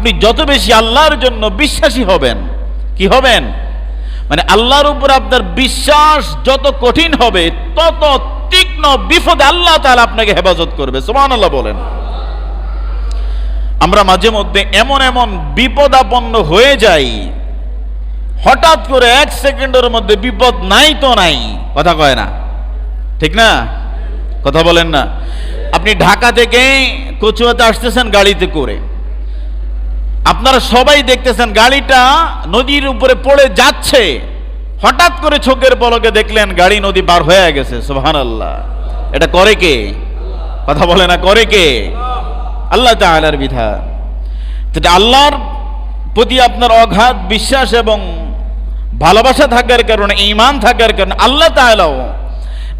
আপনি যত বেশি আল্লাহর জন্য বিশ্বাসী হবেন, কি হবেন? মানে আল্লাহর উপর আপনার বিশ্বাস যত কঠিন হবে, তত তীক্ষ্ণ বিপদে আল্লাহ তাআলা আপনাকে হেফাজত করবে। সুবহানাল্লাহ বলেন। আমরা মাঝে মধ্যে এমন এমন বিপদাপন্ন হয়ে যাই, হঠাৎ করে এক সেকেন্ডের মধ্যে বিপদ নাই তো নাই, কথা কয় না? ঠিক না? কথা বলেন না। আপনি ঢাকা থেকে কচুয়াতে আসতেছেন গাড়িতে করে। আপনারা সবাই দেখতেছেন, গাড়িটা নদীর উপরে পড়ে যাচ্ছে। হঠাৎ করে চোখের পলকে দেখলেন গাড়ি নদী পার হয়ে গেছে সোহান আল্লাহ এটা করে কে? কথা বলে না, করে কে? আল্লাহ তাআলার বিধান। তো এটা আল্লাহর প্রতি আপনার অগাধ বিশ্বাস এবং ভালোবাসা থাকার কারণে, ঈমান থাকার কারণে, আল্লাহ তাআলাও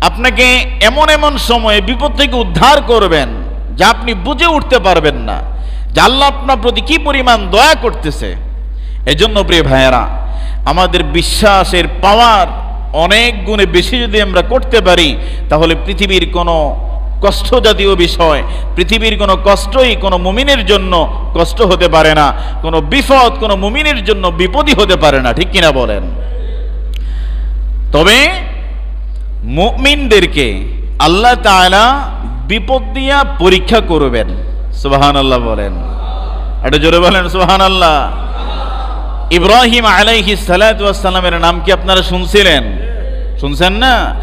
আপনাকে এমন এমন সময়ে বিপদ থেকে উদ্ধার করবেন, যা আপনি বুঝে উঠতে পারবেন না। যে আল্লাহ আপনার প্রতি কি পরিমাণ দয়া করতেছে, এজন্য প্রিয় ভাইয়েরা, আমাদের বিশ্বাসের পাওয়ার অনেক গুণে বেশি যদি আমরা করতে পারি, তাহলে পৃথিবীর কোনো কষ্ট জাতীয় বিষয়, পৃথিবীর কোনো কষ্টই কোনো মুমিনের জন্য কষ্ট হতে পারে না, কোনো বিপদ কোনো মুমিনের জন্য বিপদই হতে পারে না, ঠিক কিনা বলেন? তবে মুমিনদেরকে আল্লাহ তাআলা বিপদ দিয়া পরীক্ষা করবেন। সুবাহান আল্লাহ বলেন। এটা জোরে বলেন সুবাহান আল্লাহ ইব্রাহিম আলাইহি সালামের নাম কি আপনারা শুনছিলেন? শুনছেন না?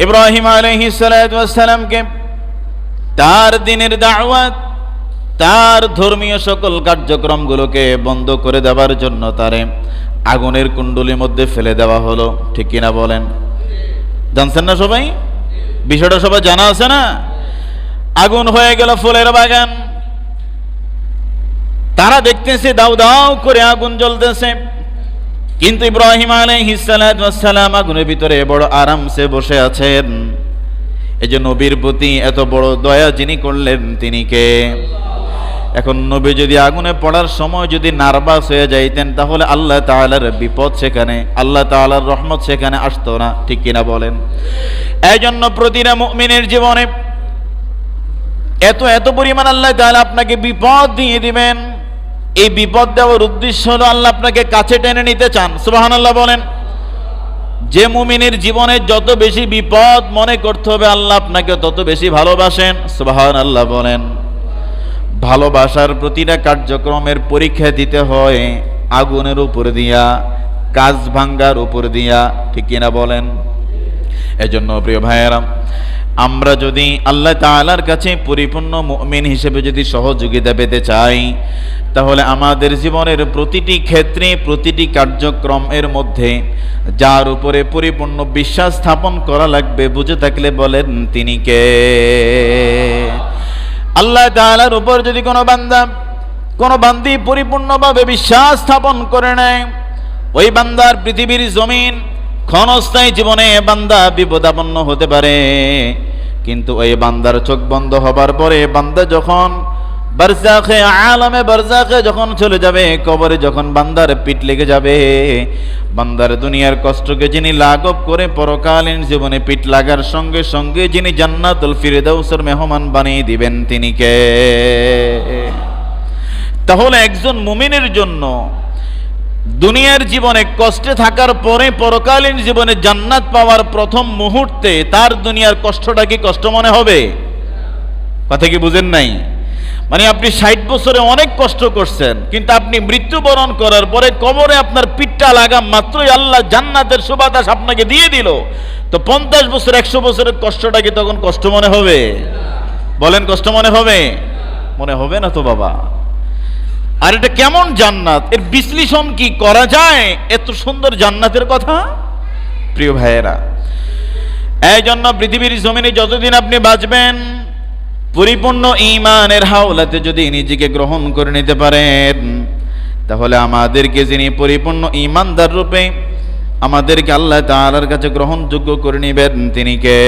ইব্রাহিম আলাইহি সালামকে তার দিনের দাওয়াত, তার ধর্মীয় সকল কার্যক্রমগুলোকে বন্ধ করে দেওয়ার জন্য তারে আগুনের কুণ্ডলির মধ্যে ফেলে দেওয়া হলো। ঠিক কিনা বলেন? জানছেন না সবাই? বিষয়টা সবাই জানা আছে না? আগুন হয়ে গেল ফুলের বাগান। তারা দেখতেছে দাউ দাউ করে আগুন জ্বলতেছে। কিন্তু ইব্রাহিম আলাইহিসসালাম আগুনের ভিতরে বড় আরামসে বসে আছেন। এই যে নবীর প্রতি এত বড় দয়া যিনি করলেন, তিনি কে? এখন নবী যদি আগুনে পড়ার সময় যদি নার্ভাস হয়ে যাইতেন, তাহলে আল্লাহ তাআলার বিপদ সেখানে, আল্লাহ তাআলার রহমত সেখানে আসতো না। ঠিক কিনা বলেন? এই জন্য প্রতিটা মুমিনের জীবনে এত এত পরিমাণ আল্লাহ তাহলে আপনাকে বিপদ দিয়ে দিবেন। এই বিপদ দেওয়ার উদ্দেশ্য হলো আল্লাহ আপনাকে কাছে টেনে নিতে চান। সুবাহান আল্লাহ বলেন, যে মুমিনের জীবনে যত বেশি বিপদ মনে করতে হবে, আল্লাহ আপনাকে তত বেশি ভালোবাসেন। সুবাহান আল্লাহ বলেন, ভালোবাসার প্রতিটা কার্যক্রমের পরীক্ষা দিতে হয় আগুনের উপর দিয়া, কাজ ভাঙ্গার উপর দিয়া। ঠিক কিনা বলেন? এজন্য প্রিয় ভাইয়েরা আমরা যদি আল্লাহ তাআলার কাছে পরিপূর্ণ মুমিন হিসেবে যদি সহযোগিতা পেতে চাই, তাহলে আমাদের জীবনের প্রতিটি ক্ষেত্রে, প্রতিটি কার্যক্রমের মধ্যে যার উপরে পরিপূর্ণ বিশ্বাস স্থাপন করা লাগবে, বুঝে থাকলে বলেন তিনি কে? আল্লাহ তাআলার উপর যদি কোনো বান্দা, কোনো বান্দি পরিপূর্ণভাবে বিশ্বাস স্থাপন করে নেয়, ওই বান্দার পৃথিবীর জমিন ক্ষণস্থায়ী জীবনে বান্দা বিপদাপন্ন হতে পারে। কিন্তু ওই বান্দার চোখ বন্ধ হবার পরে বান্দা যখন বারজাখে আলমে বারজাখে যখন চলে যাবে, কবরে যখন বান্দার পিঠ লেগে যাবে, বান্দার দুনিয়ার কষ্টকে যিনি লাঘব করে পরকালীন জীবনে পিঠ লাগার সঙ্গে সঙ্গে যিনি জান্নাতুল ফিরদাউসের মেহমান বানিয়ে দিবেন তিনি কে? তাহলে একজন মুমিনের জন্য দুনিয়ার জীবনে কষ্টে থাকার পরে পরকালীন জীবনে জান্নাত পাওয়ার প্রথম মুহূর্তে তার দুনিয়ার কষ্টটা কি কষ্ট মনে হবে? কথা কি বুঝেন নাই? মানে আপনি ষাট বছরে অনেক কষ্ট করছেন, কিন্তু আপনি মৃত্যুবরণ করার পরে কবরে আপনার পিঠটা লাগা মাত্রই আল্লাহ জান্নাতের সুবাতাস আপনাকে দিয়ে দিল। তো পঞ্চাশ বছর, একশো বছরের কষ্টটা কি তখন কষ্ট মনে হবে? বলেন কষ্ট মনে হবে? মনে হবে না তো বাবা। আর এটা কেমন জান্নাত? এর বিশ্লেষণ কি করা যায়? এত সুন্দর জান্নাতের কথা? প্রিয় ভাইয়েরা, এই জন্য পৃথিবীর জমিনে যতদিন আপনি বাঁচবেন, পরিপূর্ণ ইমানের হাওলাতে যদি নিজেকে গ্রহণ করে নিতে পারেন, তাহলে আমাদেরকে যিনি পরিপূর্ণ ইমানদার রূপে আমাদেরকে আল্লাহ তাআলার কাছে গ্রহণযোগ্য করে নেবেন, তিনি কে?